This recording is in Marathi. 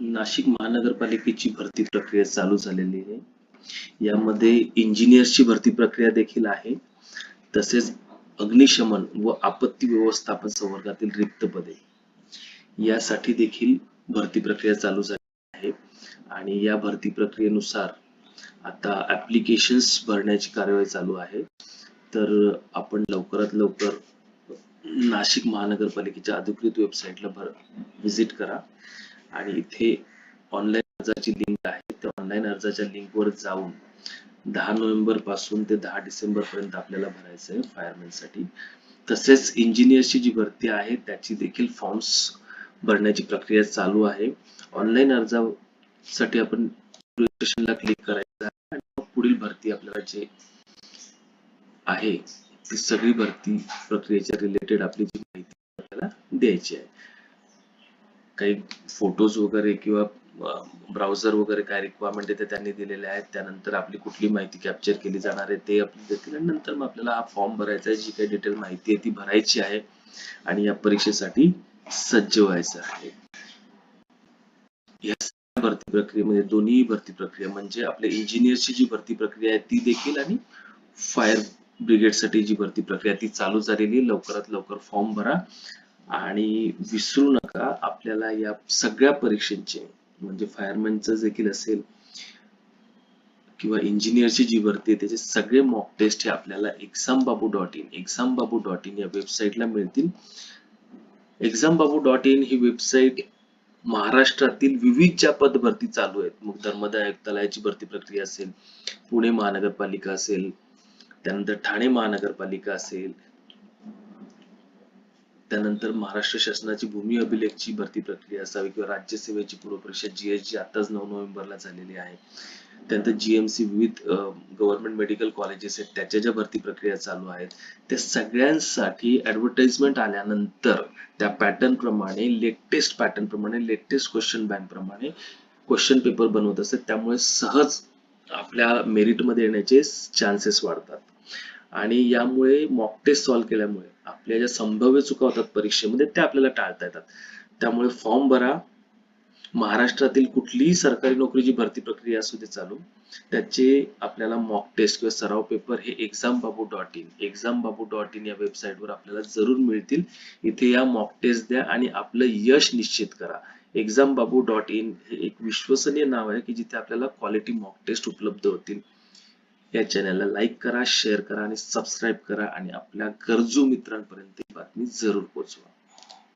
नाशिक महानगरपालिकेची भरती प्रक्रिया चालू झालेली आहे. यामध्ये इंजिनियर्सची भरती प्रक्रिया देखील आहे. तसेच अग्निशमन व आपत्ती व्यवस्थापन संवर्गातील रिक्त पदे. यासाठी देखील भरती प्रक्रिया चालू झाली आहे. आणि या भरती प्रक्रियेनुसार आता ऍप्लिकेशन्स भरण्याची कार्यवाही चालू आहे. तर आपण लवकरात लवकर नाशिक महानगरपालिकेच्या अधिकृत वेबसाईटला भर व्हिजिट करा. आणि इथे ऑनलाईन अर्जाची लिंक आहे. त्या ऑनलाईन अर्जाच्या लिंकवर जाऊन दहा नोव्हेंबरपासून ते दहा डिसेंबर पर्यंत आपल्याला भरायचं आहे फायरमॅनसाठी. तसेच इंजिनियरची जी भरती आहे त्याची देखील फॉर्म्स भरण्याची प्रक्रिया चालू आहे. ऑनलाईन अर्जासाठी आपण रजिस्ट्रेशनला क्लिक करायचं आहे आणि पुढील भरती आपल्याला जे आहे ती सगळी भरती प्रक्रियेच्या रिलेटेड आपली जी माहिती आपल्याला द्यायची आहे. काही फोटोज वगैरे किंवा ब्राउझर वगैरे काय रिक्वायरमेंट आहे ते त्यांनी दिलेले आहेत. त्यानंतर आपली कुठली माहिती कॅप्चर केली जाणार आहे ते आपली देतील. आणि नंतर मग आपल्याला हा फॉर्म भरायचा आहे. जी काही डिटेल माहिती आहे ती भरायची आहे. आणि या परीक्षेसाठी सज्ज व्हायचं आहे. या भरती प्रक्रियेमध्ये दोन्ही भरती प्रक्रिया म्हणजे, म्हणजे आपल्या इंजिनियरची जी भरती प्रक्रिया आहे ती देखील आणि फायर ब्रिगेडसाठी जी भरती प्रक्रिया ती चालू झालेली आहे. लवकरात लवकर फॉर्म भरा. आणि विसरू नका आपल्याला या सगळ्या परीक्षेचे म्हणजे फायरमॅनचं देखील असेल किंवा इंजिनियरची जी भरती आहे त्याचे सगळे मॉक टेस्ट हे आपल्याला exam Babu dot in exam Babu dot in या वेबसाईटला मिळतील. एक्झाम बाबू डॉट इन ही वेबसाईट महाराष्ट्रातील विविध ज्या पद भरती चालू आहेत मग धर्मदा आयुक्तालयाची भरती प्रक्रिया असेल पुणे महानगरपालिका असेल त्यानंतर ठाणे महानगरपालिका असेल त्यानंतर महाराष्ट्र शासनाची भूमी अभिलेखची भरती प्रक्रिया असावी किंवा राज्यसेवेची पूर्वपरीक्षा जीएसजी आताच नऊ नोव्हेंबरला झालेली आहे. त्यानंतर जीएमसी विविध गव्हर्नमेंट मेडिकल कॉलेजेस आहेत. त्याच्या ज्या भरती प्रक्रिया चालू आहेत त्या सगळ्यांसाठी ऍडव्हर्टाइजमेंट आल्यानंतर त्या पॅटर्न प्रमाणे लेटेस्ट पॅटर्न प्रमाणे लेटेस्ट क्वेश्चन बँक प्रमाणे क्वेश्चन पेपर बनवत असतात. त्यामुळे सहज आपल्या मेरिटमध्ये येण्याचे चान्सेस वाढतात. आणि यामुळे मॉक टेस्ट सॉल्व्ह केल्यामुळे आपल्या ज्या संभाव्य चुका होतात परीक्षेमध्ये त्या आपल्याला टाळता येतात. त्यामुळे फॉर्म भरा. महाराष्ट्रातील कुठलीही सरकारी नोकरीची भरती प्रक्रिया असू दे चालू त्याचे आपल्याला मॉक टेस्ट किंवा सराव पेपर हे exam Babu dot in exam Babu dot in या वेबसाईटवर आपल्याला जरूर मिळतील. इथे या मॉक टेस्ट द्या आणि आपलं यश निश्चित करा. एक्झाम बाबू डॉट इन हे एक विश्वसनीय नाव आहे की जिथे आपल्याला क्वालिटी मॉक टेस्ट उपलब्ध होतील. या चॅनलला लाईक करा शेअर करा आणि सबस्क्राईब करा आणि आपल्या गरजू मित्रांपर्यंत ही बातमी जरूर पोहोचवा.